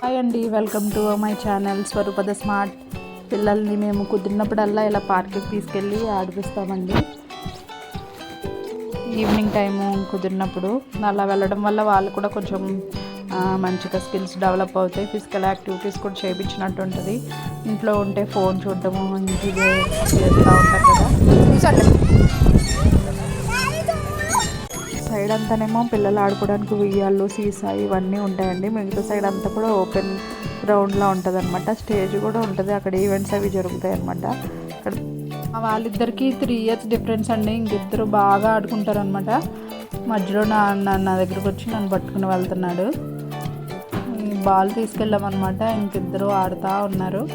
Hi అండి welcome to my channel స్వరూపద smart పిల్లల్ని మేము కుదిరినప్పుడల్లా ఇలా పార్క్కి తీసుకెళ్ళి ఆడిపిస్తామండి. ఈవినింగ్ టైము కుదిరినప్పుడు అలా వెళ్ళడం వల్ల వాళ్ళు కూడా కొంచెం మంచిగా స్కిల్స్ డెవలప్ అవుతాయి ఫిజికల్ యాక్టివిటీస్ కూడా చేయించినట్టు ఉంటుంది ఇంట్లో ఉంటే ఫోన్ చూడటము ఇది చేస్తూ ఉంటారు కదా. సైడ్ అంతానేమో పిల్లలు ఆడుకోవడానికి ఉయ్యాలు సీసా ఇవన్నీ ఉంటాయండి. మిగతా సైడ్ అంతా కూడా ఓపెన్ గ్రౌండ్లా ఉంటుంది అనమాట స్టేజ్ కూడా ఉంటుంది. అక్కడ ఈవెంట్స్ అవి జరుగుతాయి అనమాట అక్కడ వాళ్ళిద్దరికి త్రీ ఇయర్స్ డిఫరెన్స్ అండి. ఇంకిద్దరు బాగా ఆడుకుంటారు అనమాట మధ్యలో నా నా- నా దగ్గరకు వచ్చి నన్ను పట్టుకుని వెళ్తున్నాడు. బాల్ తీసుకెళ్ళామన్నమాట. ఇంకిద్దరు ఆడుతూ ఉన్నారు.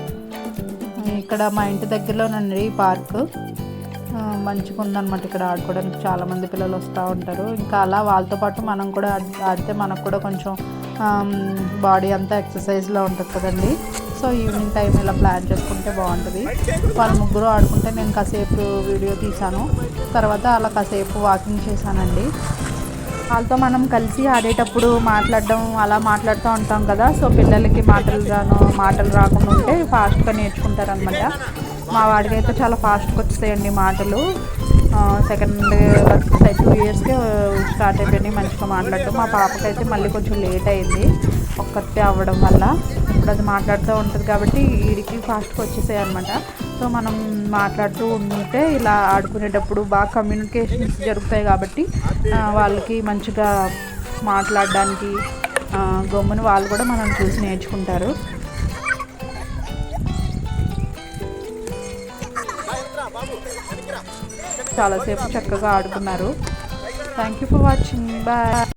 ఇక్కడ మా ఇంటి దగ్గరలోనండి ఈ పార్క్. మంచిగా ఉందన్నమాట ఇక్కడ ఆడుకోవడానికి. చాలామంది పిల్లలు వస్తూ ఉంటారు. ఇంకా అలా వాళ్ళతో పాటు మనం కూడా ఆడితే మనకు కూడా కొంచెం బాడీ అంతా ఎక్సర్సైజ్లో ఉంటుంది కదండి. సో ఈవినింగ్ టైం ఇలా ప్లాన్ చేసుకుంటే బాగుంటుంది. వాళ్ళు ముగ్గురు ఆడుకుంటే నేను కాసేపు వీడియో తీశాను. తర్వాత అలా కాసేపు వాకింగ్ చేశానండి. వాళ్ళతో మనం కలిసి ఆడేటప్పుడు మాట్లాడడం అలా మాట్లాడుతూ ఉంటాం కదా. సో పిల్లలకి మాటలు రాను మాటలు రాకుండా ఉంటే ఫాస్ట్గా నేర్చుకుంటారనమాట మా వాడికి అయితే చాలా ఫాస్ట్గా వచ్చేసాయండి మాటలు. సెకండ్ టూ ఇయర్స్కే స్టార్ట్ అయిపోయినాయి మంచిగా మాట్లాడటం మా పాపకైతే మళ్ళీ కొంచెం లేట్ అయింది ఒక్కతే అవ్వడం వల్ల. ఇప్పుడు అది మాట్లాడుతూ ఉంటుంది కాబట్టి వీడికి ఫాస్ట్గా వచ్చేసాయి అనమాట సో మనం మాట్లాడుతూ ఉంటే ఇలా ఆడుకునేటప్పుడు బాగా కమ్యూనికేషన్స్ జరుగుతాయి కాబట్టి వాళ్ళకి మంచిగా మాట్లాడడానికి ఆ, గమ్మున వాళ్ళు కూడా మనం చూసి నేర్చుకుంటారు. చాలాసేపు చక్కగా ఆడుకున్నారు. Thank you for watching bye